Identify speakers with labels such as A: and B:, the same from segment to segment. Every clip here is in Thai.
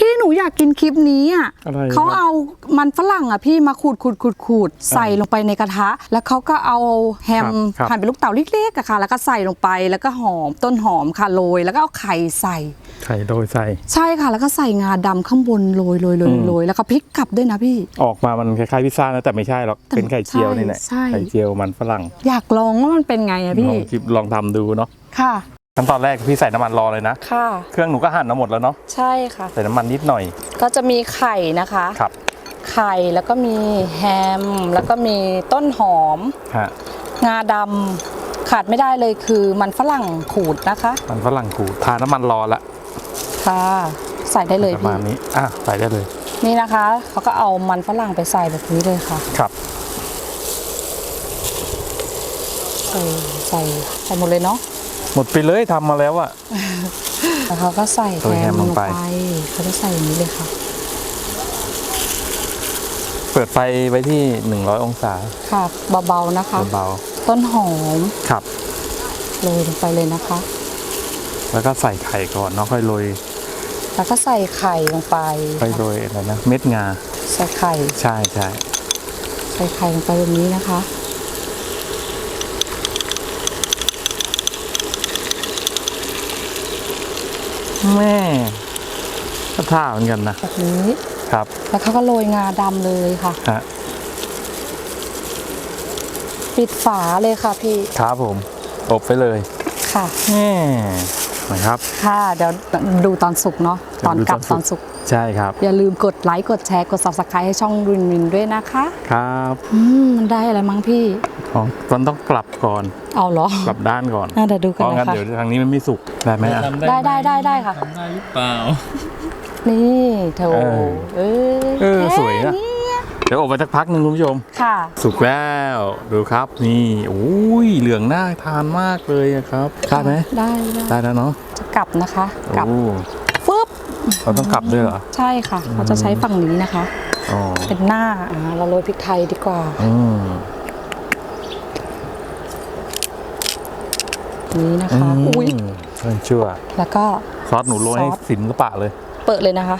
A: พี่หนูอยากกินคลิปนี้อะ
B: อะไร
A: เขา
B: ครับ
A: เอามันฝรั่งอะพี่มาขูดขูดขูดขูดใส่ลงไปในกระทะ แล้วเขาก็เอาแฮม
B: ครับ
A: หั่นเป็นลูกเต๋าเล็กๆอะค่ะ แล้วก็ใส่ลงไปแล้วก็หอมต้นหอมค่ะโรยแล้วก็เอาไข่ใส่
B: ไข่โดยใส่
A: ใช่ค่ะ แล้วก็ใส่งาดำข้างบนโรยโรยโรย
B: อืม
A: โรยแล้วก็พริกกลับด้วยนะพี่
B: ออกมามันคล้ายๆพิซซ่านะแต่ไม่ใช่หรอก
A: แต่
B: เป็นไข่เจียวนี่แหละ
A: ใช่
B: ไข่เจียวมันฝรั่ง
A: อยากลองว่ามันเป็นไงอะ
B: ล
A: พี่
B: องคลิปลองทำดูเนาะ
A: ค่ะ
B: ขั้นตอนแรกพี่ใส่น้ำมันรอเลยนะ
A: ค่ะ
B: เครื่องหนูก็หั่นมาหมดแล้วเนาะ
A: ใช่ค่ะ
B: ใส่น้ำมันนิดหน่อย
A: ก็จะมีไข่นะคะ
B: ครับ
A: ไข่แล้วก็มีแฮม แล้วก็มีต้นหอม
B: ฮะ
A: งาดำขาดไม่ได้เลยคือมันฝรั่งขูดนะคะ
B: มันฝรั่งขูดทาน้ำมันรอละ
A: ค่ะ ใส่ได้เลย
B: ประ
A: พี่
B: มาณนี้ อะ ใส่ได้เลย
A: นี่นะคะเขาก็เอามันฝรั่งไปใส่แบบนี้เลยค่ะ
B: ครับ
A: ใส่ใส่ใส่หมดเลยเนาะ
B: หมดไปเลยทำมาแล้วอะ
A: แล้วเขาก็ใส่
B: โรยแฮมลงไป
A: เขาจะใส่อย่างนี้เลยค่ะ
B: เปิดไฟไว้ที่ 100 องศา
A: ค่ะเบาๆนะคะ
B: เบา
A: ต้นหอม
B: ๆครับ
A: โรยลงไปเลยนะคะ
B: แล้วก็ใส่ไข่ก่อนเนาะค่อยโรย
A: แล้วก็ใส่ไข่ลงไป
B: ค่อยโรยอะไรนะ เม็ดงา
A: ใส่ไข่
B: ใช่ใช่
A: ใส่ไข่ลงไปแบบนี้นะคะ
B: แม่ก็ท่าเหมือนกันนะ
A: แบบนี้
B: ครับ
A: แล้วเขาก็โรยงาดำเลยค่ะ
B: ฮะ
A: ปิดฝาเลยค่ะพี่
B: ครับผม อบไปเลย
A: ค่ะ
B: แม่นะครับ
A: ค่ะ เดี๋ยวดูตอนสุกเนาะ
B: เดี๋ยว
A: ตอน
B: ดู
A: กลับ
B: ต
A: ต
B: อ
A: อนน
B: สุ
A: สุ
B: ก
A: ก
B: ใช่ครับ
A: อย่าลืมกดไลค์กดแชร์กด subscribe ให้ช่องรินรินด้วยนะคะ
B: ครับ
A: อืมมันได้อะไรมั้งพี่
B: ของมันต้องกลับก่อน
A: เอาเหรอ
B: กลับด้านก่อน
A: อะเดี๋ยวดู
B: เพ
A: กัน
B: ราะงั้น
A: นะคะ
B: เดี๋ยวทางนี้มันไม่สุกได้ไหมอะ
C: ทำ
A: ได้
C: ได้
A: ได้ได้ได้ค่ะ
C: ทำได้หรือเปล่า
A: นี่โถ
B: เออ
A: เออ
B: เออ
A: แค่
B: สวยนะเดี๋ยวอบไปสักพักหนึ่งคุณผู้ชม
A: ค่ะ
B: สุกแล้วดูครับนี่อุ้ยเหลืองน่าทานมากเลยอะครับได้ไหม
A: ได้ได้
B: ได้แล้วเนาะ
A: จะกลับนะคะกลับ
B: โอ้
A: ฟึบ
B: เราต้องกลับด้วยเหรอ
A: ใช่ค่ะ เราจะใช้ฝั่งนี้นะคะ
B: อ๋อ
A: เป็นหน้าอ่าเราโรยพริกไทยดีกว่า
B: อืม
A: นี้นะคะอุ้ย
B: เพิ่งชั่ว
A: แล้วก็
B: ซอสหนูโรยให้
A: ซอส
B: ศิลปะเลย
A: เปิดเลยนะคะ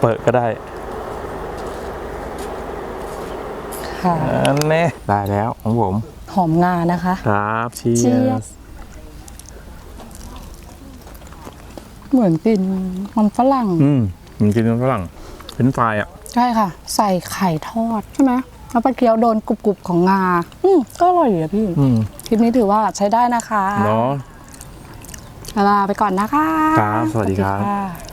B: เปิดก็ได้
A: ค่ะ
B: อันนี้ได้แล้วของผม
A: หอมงานะคะ
B: ครับเชีย
A: Cheers เหมือนกินมันฝรั่ง
B: อืมมันกินมันฝรั่งเป็นไฟรายอะ
A: ใช่ค่ะ ใส่ไข่ทอดใช่ไหมแล้วปลาเกี๊ยวโดนกรุบๆของงา อืมก็อร่อยอะพี่
B: อืม
A: คลิปนี้ถือว่าใช้ได้นะคะ
B: เนาะ
A: ลาไปก่อนนะคะ
B: ครับสวัสดีครับ
A: ค่ะ